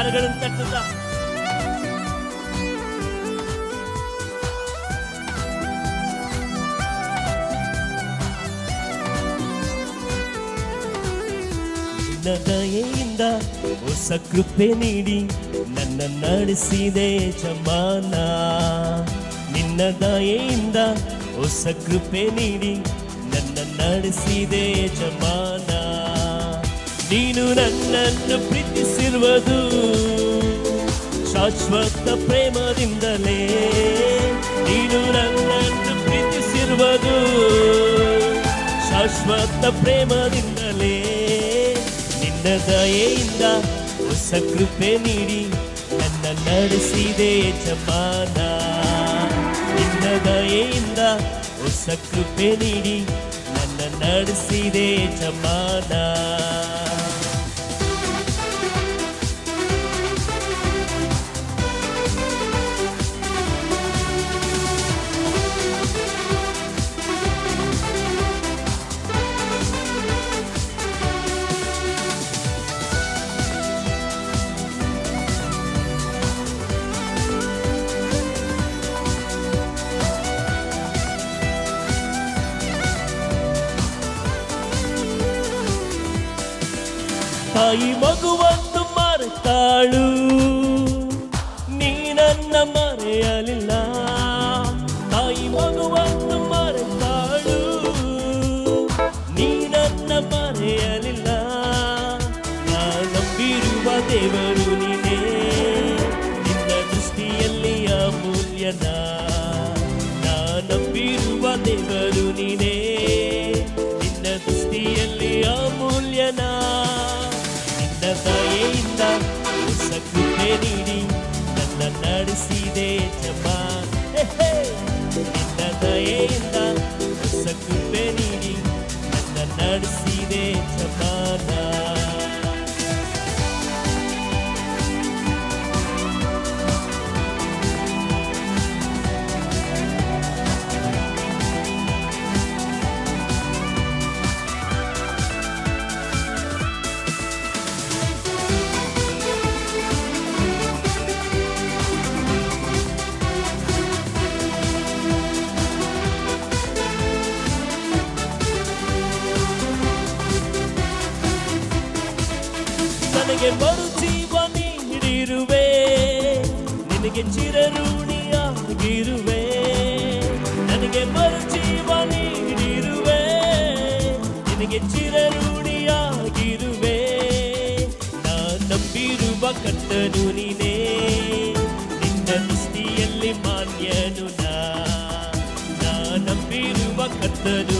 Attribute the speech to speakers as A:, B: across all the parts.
A: ಕರಗಳನ್ನು ತಟ್ಟುತ್ತ ದಯೆಯಿಂದ ಹೊಸ ಕೃಪೆ ನೀಡಿ ನನ್ನ ನಡೆಸಿದೆ ಜಮಾನ. ನಿನ್ನ ದಯೆಯಿಂದ ಹೊಸ ಕೃಪೆ ನೀಡಿ ನನ್ನ ನಡೆಸಿದೆ ಜಮಾನ. ನೀನು ನನ್ನನ್ನು ಪ್ರೀತಿಸಿರುವುದು ಶಾಶ್ವತ ಪ್ರೇಮದಿಂದಲೇ. ನೀನು ನನ್ನನ್ನು ಪ್ರೀತಿಸಿರುವುದು ಶಾಶ್ವತ ಪ್ರೇಮದಿಂದಲೇ. ನಿನ್ನ ದಯೆಯಿಂದ ಹೊಸ ಕೃಪೆ ನೀಡಿ ನನ್ನ ನಡೆಸಿದೆ ಜಪಾನ ನಿನ್ನ ದಯೆಯಿಂದ ಹೊಸ ಕೃಪೆ ನೀಡಿ ನನ್ನ ನಡೆಸಿದೆ ಜಮಾನ ತಾಯಿ ಮಗುವನ್ನು ಮರೆತಾಳು. ನೀನನ್ನ ಮರೆಯಲಿಲ್ಲ. ತಾಯಿ ಮಗುವನ್ನು ಮರೆತಾಳು. ನೀನನ್ನ ಮರೆಯಲಿಲ್ಲ. ನಾ ನಂಬಿರುವ ದೇವರು ನೀನೇ. ನಿನ್ನ ದೃಷ್ಟಿಯಲ್ಲಿ ಅಮೂಲ್ಯನ ನಾ ನಂಬಿರುವ ದೇವರು ನೀನೇ. ನಿನ್ನ ದೃಷ್ಟಿಯಲ್ಲಿ ಅಮೂಲ್ಯನ ನಿನ್ನ ದಯೆಯಿಂದ ಹೊಸ ಕೃಪೆ ನೀಡಿ ನನ್ನ ನಡೆಸಿದೆ ಜಮಾನ ನಿನಗೆ ಚಿರಋಣಿಯಾಗಿರುವೆ ನನಗೆ ಮರು ಜೀವ ನೀಡಿರುವೆ. ನಿನಗೆ ಚಿರಋಣಿಯಾಗಿರುವೆ ನಾ ನಂಬಿರುವ ಕರ್ತನು ನೀನೇ. ನಿನ್ನ ದೃಷ್ಟಿಯಲ್ಲಿ ಮಾನ್ಯನು ನಾ. ನಂಬಿರುವ ಕರ್ತನು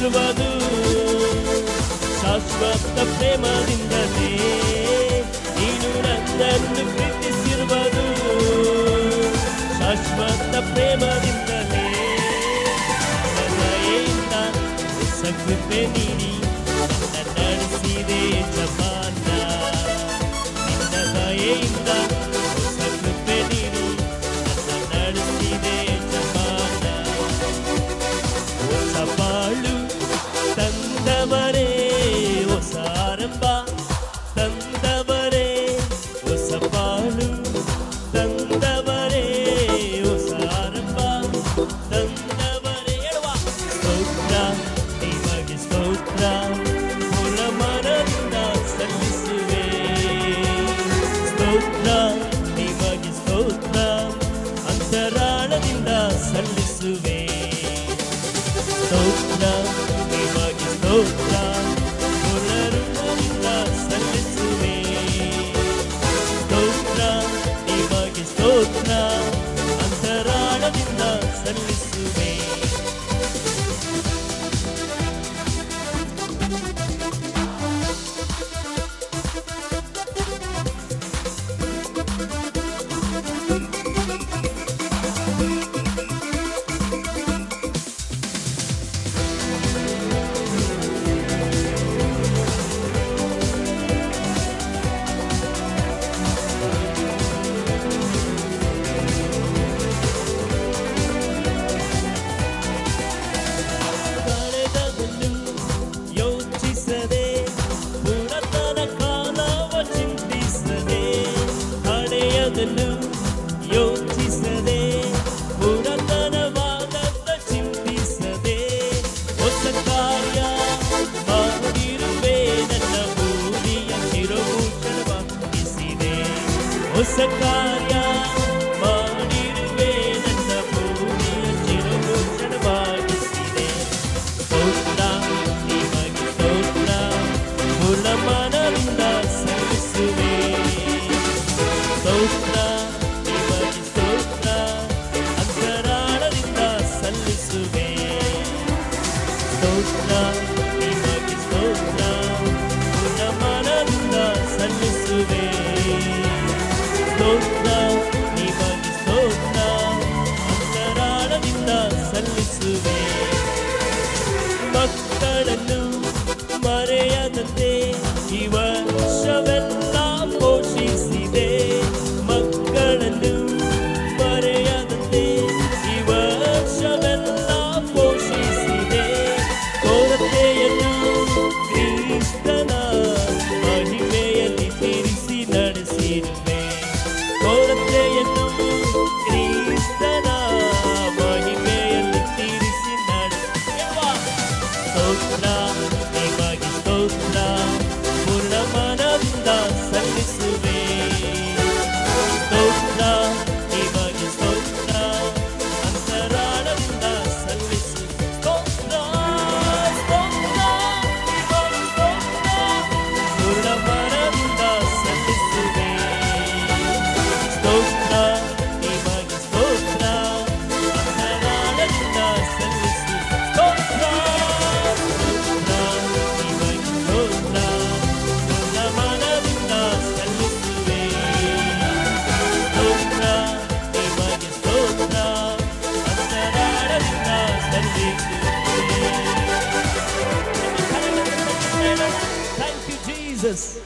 A: నిర్వదు ಶಾಶ್ವತ ಪ್ರೇಮದಿಂದಲೇ ನೀನು ನನ್ನನ್ನು ಪ್ರೀತಿಸಿರುವುದು ಶಾಶ್ವತ ಪ್ರೇಮದಿಂದಲೇ ನನ್ನ ಕೃಪೆ ನೀಡಿ amor. ചിന്തനം യോജിച്ചതേ പുറത്തനവാദ ചിന്തിച്ചതേ ഒത്ത കാര്യ മാറിരുവേ ನನ್ನ ಬೂದಿಯ ತಿರುವು ಕೆಲವ ಹೊಸ ಕಾರ್ಯ Road. is